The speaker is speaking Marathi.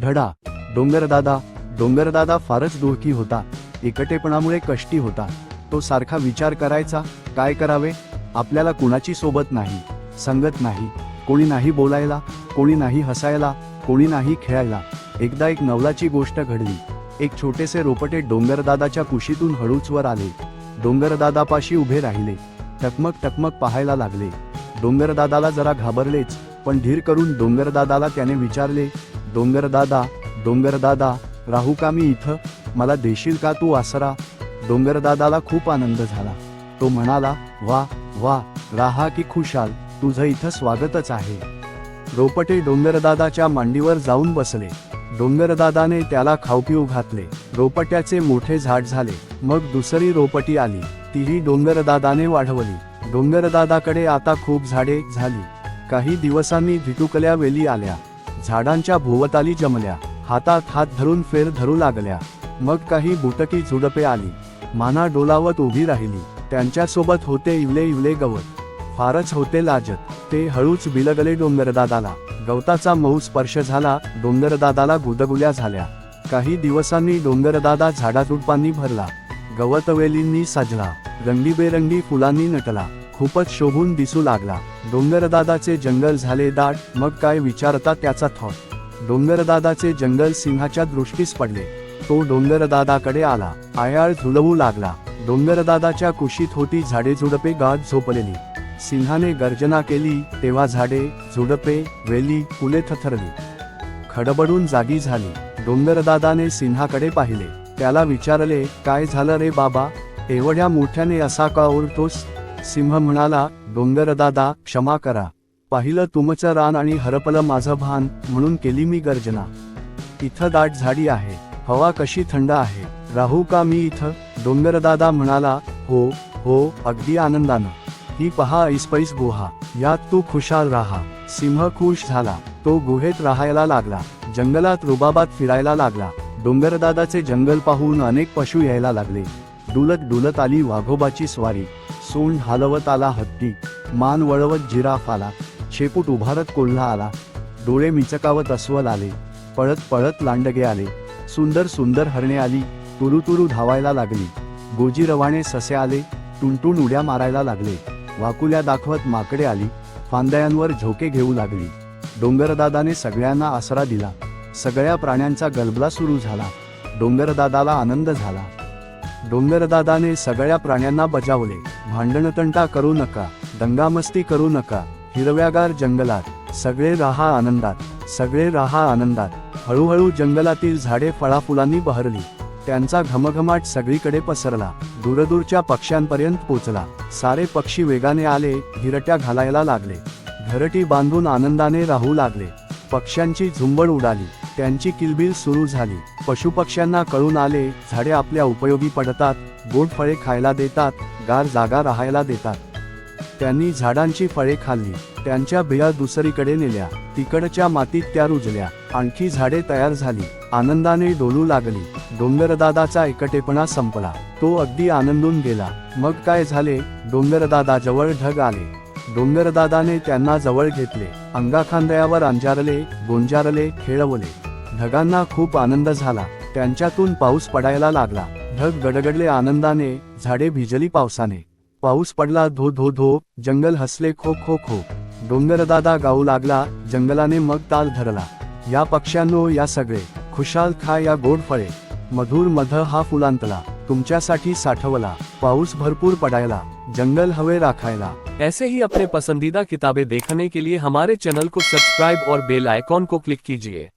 धडा. डोंगरदादा. डोंगरदादा फारच दुःखी होता. एकटेपणामुळे कष्टी होता. तो सारखा विचार करायचा काय करावे? आपल्याला कुणाची सोबत नाही? संगत नाही. कोणी नाही बोलायला कोणी नाही हसायला कोणी नाही खेळायला. एकदा एक नवलाची गोष्ट घडली. एक छोटेसे रोपटे डोंगरदादाच्या कुशीतून हळूच वर आले. डोंगरदादापाशी उभे राहिले. टकमक टकमक पाहायला लागले. डोंगरदादाला जरा घाबरलेच पण धीर करून डोंगरदादाला त्याने विचारले डोंगरदादा डोंगरदादा राहू का मी इथं? मला देशील का तू आसरा? डोंगरदादाला खूप आनंद झाला. तो म्हणाला वा वा राहा की खुशाल तुझं इथं स्वागतच आहे. रोपटे डोंगरदादाच्या मांडीवर जाऊन बसले. डोंगरदादाने त्याला खाऊपिऊ घातले. रोपट्याचे मोठे झाड झाले. मग दुसरी रोपटी आली. तीही डोंगरदादाने वाढवली. डोंगरदादाकडे आता खूप झाडे झाली. काही दिवसांनी धिटुकल्या वेली आल्या. झाडांच्या भोवताली जमल्या. हातात हात धरून फेर धरू लागल्या. मग काही बुटकी झुडपे आली. माना डोलावत उभी राहिली. त्यांच्यासोबत होते इवले इवले गवत. फारच होते लाजत. ते हळूच बिलगले डोंगरदादाला. गवताचा मऊ स्पर्श झाला. डोंगरदादाला गुदगुल्या झाल्या. काही दिवसांनी डोंगरदादा झाडाझुडपांनी भरला. गवतवेलींनी सजला. रंगीबेरंगी फुलांनी नटला. खूपच शोभून दिसू लागला. डोंगरदादाचे जंगल झाले दाट मग काय विचारता त्याचा थॉट? डोंगरदादाचे जंगल सिंहाच्या दृष्टीस पडले. तो डोंगरदादाकडे आला. आयाळ झुलवू लागला. डोंगरदादाच्या कुशीत होती झाडे झुडपे गाठ झोपलेली. सिंहाने गर्जना केली तेव्हा झाडे झुडपे वेली फुले थथरली खडबडून जागी झाली. डोंगरदादाने सिंहाकडे पाहिले. त्याला विचारले काय झालं रे बाबा? एवढ्या मोठ्याने असा का ओरतोस सिंह म्हणाला डोंगरदादा क्षमा करा. पाहिलं तुमचं रान आणि हरपलं माझं भान म्हणून केली मी गर्जना. इथं दाट झाडी आहे हवा कशी थंड आहे. राहू का मी इथं? डोंगरदादा म्हणाला हो हो अगदी आनंदानं. ही पहा ऐसपैस गुहा. यात तू खुशाल राहा. सिंह खुश झाला. तो गुहेत राहायला लागला. जंगलात रुबाबात फिरायला लागला. डोंगरदादाचे जंगल पाहून अनेक पशु यायला लागले. डुलत डुलत आली वाघोबाची स्वारी. सोंड हालवत आला हत्ती. मान वळवत जिराफ आला. शेपूट उभारत कोल्हा आला. डोळे मिचकावत अस्वल आले. पळत पळत लांडगे आले. सुंदर सुंदर हरणे आली. तुरु तुरु धावायला लागली. गोजीरवाने ससे आले. टुनटुन उड्या मारायला लागले. वाकुल्या दाखवत माकडे आली. फांद्यांवर झोके घेऊ लागली. डोंगरदादाने सगळ्यांना आसरा दिला. सगळ्या प्राण्यांचा गलबला सुरू झाला. डोंगरदादाला आनंद झाला. डोंगरदादाने सगळ्या प्राण्यांना बजावले. भांडणतंटा करू नका दंगामस्ती करू नका. हिरव्यागार जंगलात सगळे राहा आनंदात सगळे राहा आनंदात. हळूहळू जंगलातील झाडे फळाफुलांनी बहरली. त्यांचा घमघमाट सगळीकडे पसरला. दूरदूरच्या पक्ष्यांपर्यंत पोचला. सारे पक्षी वेगाने आले हिरट्या घालायला लागले. घरटी बांधून आनंदाने राहू लागले. पक्ष्यांची झुंबड उडाली. त्यांची किलबिल सुरू झाली. पशुपक्ष्यांना कळून आले झाडे आपल्या उपयोगी पडतात गोड फळे खायला देतात गार जागा राहायला देतात. त्यांनी झाडांची फळे खाल्ली त्यांच्या बिया दुसरीकडे नेल्या तिकडच्या मातीत त्या रुजल्या आणखी झाडे तयार झाली आनंदाने डोलू लागली. डोंगरदादाचा एकटेपणा संपला तो अगदी आनंदून गेला. मग काय झाले? डोंगरदादा जवळ ढग आले. डोंगरदादाने त्यांना जवळ घेतले अंगाखांदयावर अंजारले गोंजारले खेळवले. ढगांना खूप आनंद झाला. त्यांच्यातून पाऊस पडायला लागला. ढग गडगडले आनंदाने झाडे भिजली पावसाने. पाऊस पडला धो धो धो जंगल हसले खो खो खो. डोंगरदादा गाऊ लागला जंगलाने मग ताल धरला. या पक्ष्यांनो या सगळे. खुशाल खा या गोड फळे. मधुर मध हा फुलांतला. तुमच्यासाठी साठवला. पाऊस भरपूर पडायला. जंगल हवे राखायला. ऐसे ही अपने पसंदीदा किताबें देखने के लिए हमारे चैनल को सब्सक्राइब और बेल आइकॉन को क्लिक कीजिए।